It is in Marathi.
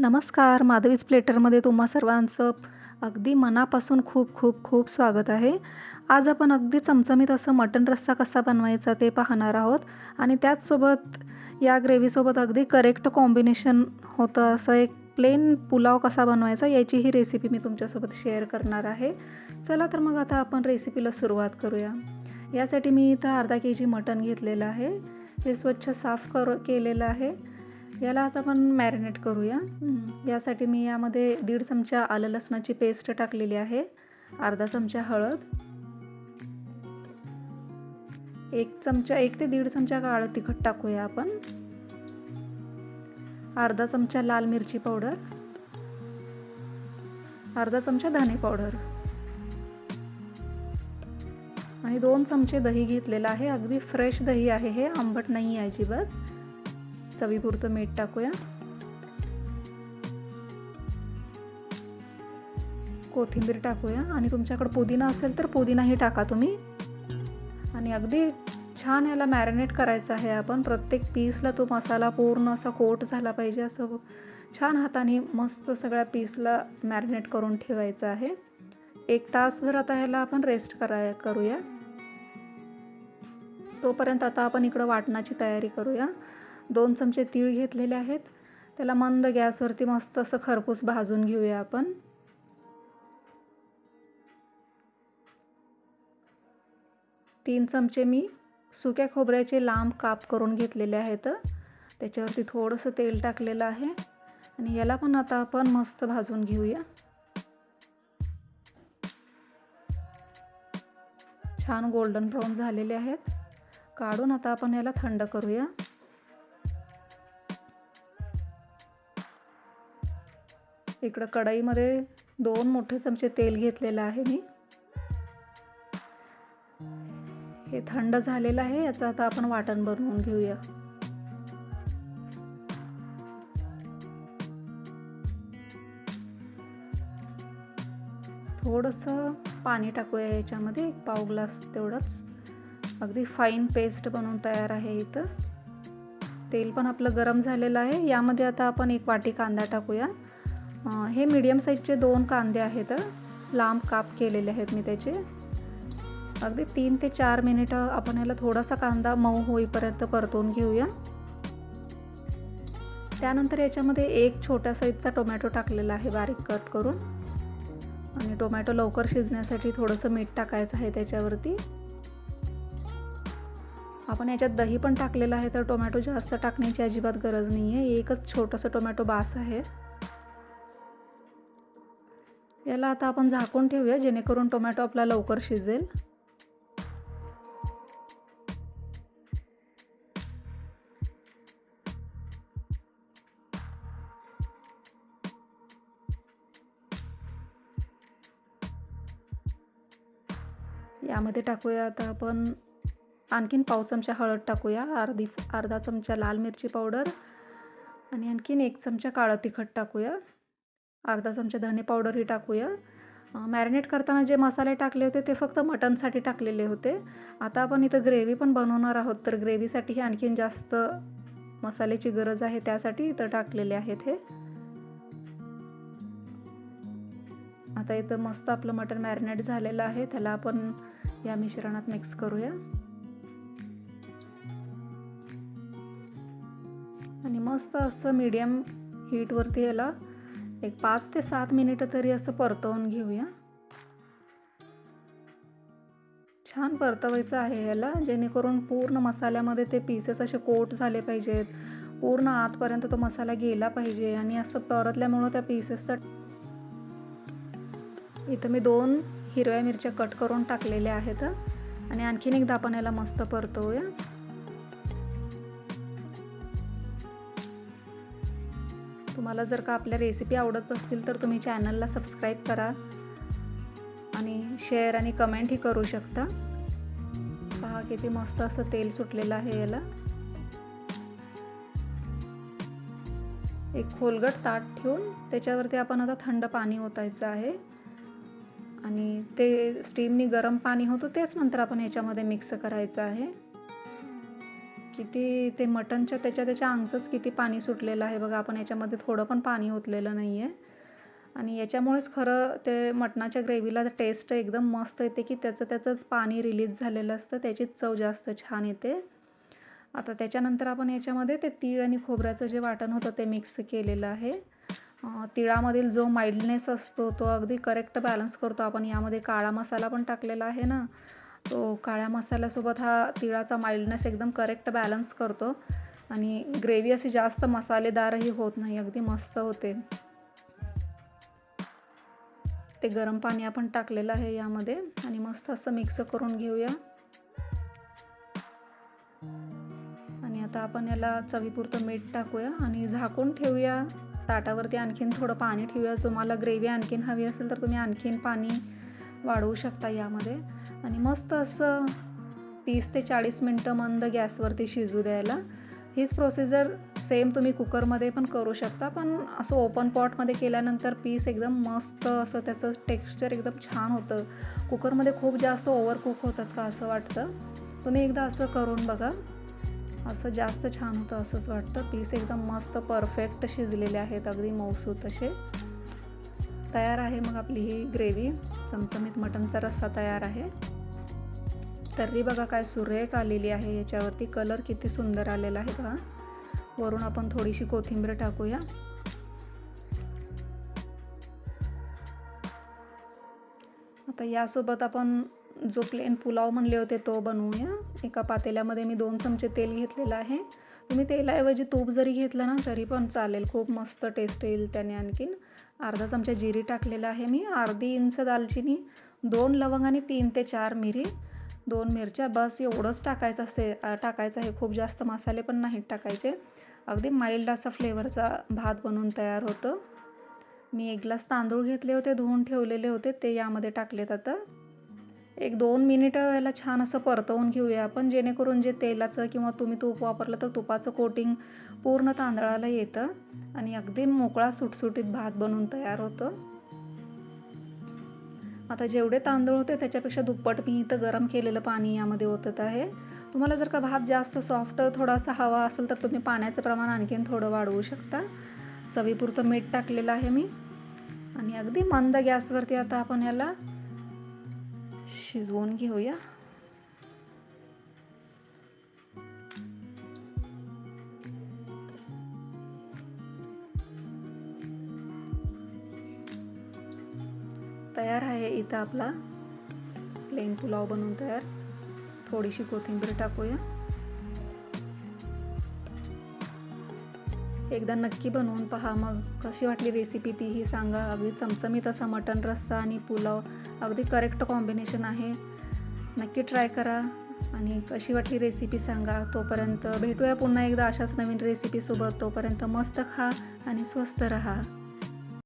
नमस्कार माधवीज प्लेटरमध्ये तुम्हा सर्वांचं अगदी मनापासून खूप खूप खूप स्वागत आहे. आज आपण अगदी चमचमीत असं मटण रस्सा कसा बनवायचा ते पाहणार आहोत आणि त्याचसोबत या ग्रेव्हीसोबत अगदी करेक्ट कॉम्बिनेशन होतं असं एक प्लेन पुलाव कसा बनवायचा याची ही रेसिपी मी तुमच्यासोबत शेअर करणार आहे. चला तर मग आता आपण रेसिपीला सुरुवात करूया. यासाठी मी इथं अर्धा के जी मटण घेतलेलं आहे. हे स्वच्छ साफ कर केलेलं आहे. याला आता आपण मॅरिनेट करूया. यासाठी मी यामध्ये दीड चमचा आलं लसणाची पेस्ट टाकलेली आहे. अर्धा चमचा हळद. एक चमचा एक ते दीड चमचा काळं तिखट टाकूया आपण. अर्धा चमचा लाल मिरची पावडर. अर्धा चमचा धने पावडर. आणि दोन चमचे दही घेतलेलं आहे. अगदी फ्रेश दही आहे हे. आंबट नाही आहे अजिबात. चवीपुरतं मीठ टाकूया. कोथिंबीर टाकूया. आणि तुमच्याकडे पुदिना असेल तर पुदिनाही टाका तुम्ही. आणि अगदी छान याला मॅरिनेट करायचं आहे आपण. प्रत्येक पीसला तो मसाला पूर्ण असा कोट झाला पाहिजे असं छान हाताने मस्त सगळ्या पीसला मॅरिनेट करून ठेवायचं आहे. एक तासभर आता ह्याला आपण रेस्ट करा करूया. तोपर्यंत आता आपण इकडं वाटणाची तयारी करूया. दोन चमचे तीळ घेतलेले आहेत. त्याला मंद गॅसवरती मस्त असं खरपूस भाजून घेऊया आपण. तीन चमचे मी सुक्या खोबऱ्याचे लांब काप करून घेतलेले आहेत. त्याच्यावरती थोडंसं तेल टाकलेलं आहे. आणि याला पण आता आपण मस्त भाजून घेऊया. छान गोल्डन ब्राऊन झालेले आहेत. काढून आता आपण याला थंड करूया. इकडं कढईमध्ये दोन मोठे चमचे तेल घेतलेलं आहे मी. हे थंड झालेलं आहे याचं आता आपण वाटण बनवून घेऊया. थोडंसं पाणी टाकूया याच्यामध्ये एक पाव ग्लास तेवढंच. अगदी फाईन पेस्ट बनवून तयार आहे इथं. तेल पण आपलं गरम झालेलं आहे. यामध्ये आता आपण एक वाटी कांदा टाकूया. हे मीडियम साईजचे दोन कांदे आहेत. लांब काप केलेले आहेत मी त्याचे. अगदी तीन ते चार मिनिटं आपण याला थोडासा कांदा मऊ होईपर्यंत परतून घेऊया. त्यानंतर याच्यामध्ये एक छोट्या साईजचा टोमॅटो टाकलेला आहे बारीक कट करून. आणि टोमॅटो लवकर शिजण्यासाठी थोडंसं मीठ टाकायचं आहे त्याच्यावरती. आपण याच्यात दही पण टाकलेलं आहे तर टोमॅटो जास्त टाकण्याची अजिबात गरज नाही आहे एकच छोटंसं टोमॅटो बास आहे. याला आता आपण झाकून ठेवूया जेणेकरून टोमॅटो आपला लवकर शिजेल. यामध्ये टाकूया आता आपण आणखीन पाव चमचा हळद टाकूया अर्धीच अर्धा चमचा लाल मिरची पावडर आणि आणखीन एक चमचा काळं तिखट टाकूया. अर्धा चमचा धने पावडरही टाकूया. मॅरिनेट करताना जे मसाले टाकले होते ते फक्त मटनसाठी टाकलेले होते. आता आपण इथं ग्रेव्ही पण बनवणार आहोत तर ग्रेव्हीसाठीही आणखीन जास्त मसाल्याची गरज आहे त्यासाठी इथं टाकलेले आहेत हे. आता इथं मस्त आपलं मटण मॅरिनेट झालेलं आहे त्याला आपण या मिश्रणात मिक्स करूया. आणि मस्त असं मीडियम हीटवरती याला एक पाच ते सात मिनिटं तरी असं परतवून घेऊया. छान परतवायचं आहे याला जेणेकरून पूर्ण मसाल्यामध्ये ते पीसेस असे कोट झाले पाहिजेत. पूर्ण आतपर्यंत तो मसाला गेला पाहिजे आणि असं परतल्यामुळं त्या पीसेसचा इथं मी दोन हिरव्या मिरच्या कट करून टाकलेल्या आहेत. आणि आणखीन एकदा आपण याला मस्त परतवूया. तुम्हाला जर का आपल्या रेसिपी आवडत असतील तर तुम्ही चॅनलला सबस्क्राईब करा आणि शेअर आणि कमेंटही करू शकता. पहा किती मस्त असं तेल सुटलेलं आहे याला. एक खोलगट ताट ठेवून त्याच्यावरती आपण आता थंड पाणी ओतायचं आहे. आणि ते स्टीमनी गरम पाणी होतं तेच नंतर आपण याच्यामध्ये मिक्स करायचं आहे. किती ते मटणच्या त्याच्या त्याच्या अंगचंच किती पाणी सुटलेलं आहे बघा. आपण याच्यामध्ये थोडं पण पाणी ओतलेलं नाही आहे आणि याच्यामुळेच खरं ते मटणाच्या ग्रेव्हीला टेस्ट एकदम मस्त येते की त्याचं त्याचंच पाणी रिलीज झालेलं असतं. त्याचीच चव जास्त छान येते. आता त्याच्यानंतर आपण याच्यामध्ये ते तीळ आणि खोबऱ्याचं जे वाटण होतं ते मिक्स केलेलं आहे. तिळामधील जो माइल्डनेस असतो तो अगदी करेक्ट बॅलन्स करतो. आपण यामध्ये काळा मसाला पण टाकलेला आहे ना. तो काळ्या मसाल्यासोबत हा तिळाचा माइल्डनेस एकदम करेक्ट बॅलन्स करतो. आणि ग्रेव्ही अशी जास्त मसालेदारही होत नाही अगदी मस्त होते. ते गरम पाणी आपण टाकलेलं आहे यामध्ये आणि मस्त असं मिक्स करून घेऊया. आणि आता आपण याला चवीपुरतं मीठ टाकूया आणि झाकून ठेवूया. ताटावरती आणखीन थोडं पाणी ठेवूया. तुम्हाला ग्रेव्ही आणखीन हवी असेल तर तुम्ही आणखीन पाणी वाढवू शकता यामध्ये. आणि मस्त असं तीस ते चाळीस मिनटं मंद गॅसवरती शिजू द्यायला. हीच प्रोसिजर सेम तुम्ही कुकरमध्ये पण करू शकता पण असं ओपन पॉटमध्ये केल्यानंतर पीस एकदम मस्त असं त्याचं टेक्स्चर एकदम छान होतं. कुकरमध्ये खूप जास्त ओव्हर कुक होतात का असं वाटतं? तुम्ही एकदा असं करून बघा. असं जास्त छान होतं असंच वाटतं. पीस एकदम मस्त परफेक्ट शिजलेले आहेत अगदी मऊसूत असे तयार आहे मग आपली ही ग्रेव्ही. चमचमीत मटनचा रस्सा तयार आहे. तर्री बघा काय सुरेख आलेली आहे. याच्यावरती कलर किती सुंदर आलेला आहे बघा. वरून आपण थोडीशी कोथिंबीर टाकूया. आता यासोबत आपण जो प्लेन पुलाव म्हणले होते तो बनवूया. एका पातेल्यामध्ये मी दोन चमचे तेल घेतलेलं आहे. तुम्ही तेलाऐवजी तूप जरी घेतलं ना तरी पण चालेल. खूप मस्त टेस्ट येईल त्याने आणखीन. अर्धा चमचा जिरी टाकलेला आहे मी. अर्धी इंच दालचिनी दोन लवंग आणि तीन ते चार मिरी. दोन मिरच्या बस एवढंच टाकायचं असते टाकायचं आहे. खूप जास्त मसाले पण नाहीत टाकायचे. अगदी माइल्ड असा फ्लेवरचा भात बनवून तयार होतं. मी एक ग्लास तांदूळ घेतले होते धुवून ठेवलेले होते. ते यामध्ये टाकलेत आता. एक दोन मिनिटं याला छान असं परतवून घेऊया आपण. जेणेकरून जे तेलाचं किंवा तुम्ही तूप वापरलं तर तुपाचं कोटिंग पूर्ण तांदळाला येतं आणि अगदी मोकळा सुटसुटीत भात बनवून तयार होतं. आता जेवढे तांदूळ होते त्याच्यापेक्षा दुप्पट मी इथं गरम केलेलं पाणी यामध्ये ओतत आहे. तुम्हाला जर का भात जास्त सॉफ्ट थोडासा हवा असेल तर तुम्ही पाण्याचं प्रमाण आणखीन थोडं वाढवू शकता. चवीपुरतं मीठ टाकलेलं आहे मी. आणि अगदी मंद गॅसवरती आता आपण याला शिजवून घेऊया. तयार आहे इथं आपला प्लेन पुलाव बनवून तयार. थोडीशी कोथिंबीर टाकूया. एकदा नक्की बनवून पहा मग. कशी वाटली रेसिपी तीही सांगा. अगदी चमचमीत असा मटण रस्सा आणि पुलाव. अगदी करेक्ट कॉम्बिनेशन आहे. नक्की ट्राय करा. आणि कशी वाटली रेसिपी सांगा. तोपर्यंत भेटूया पुन्हा एकदा अशाच नवीन रेसिपीसोबत तोपर्यंत मस्त खा आणि स्वस्त रहा.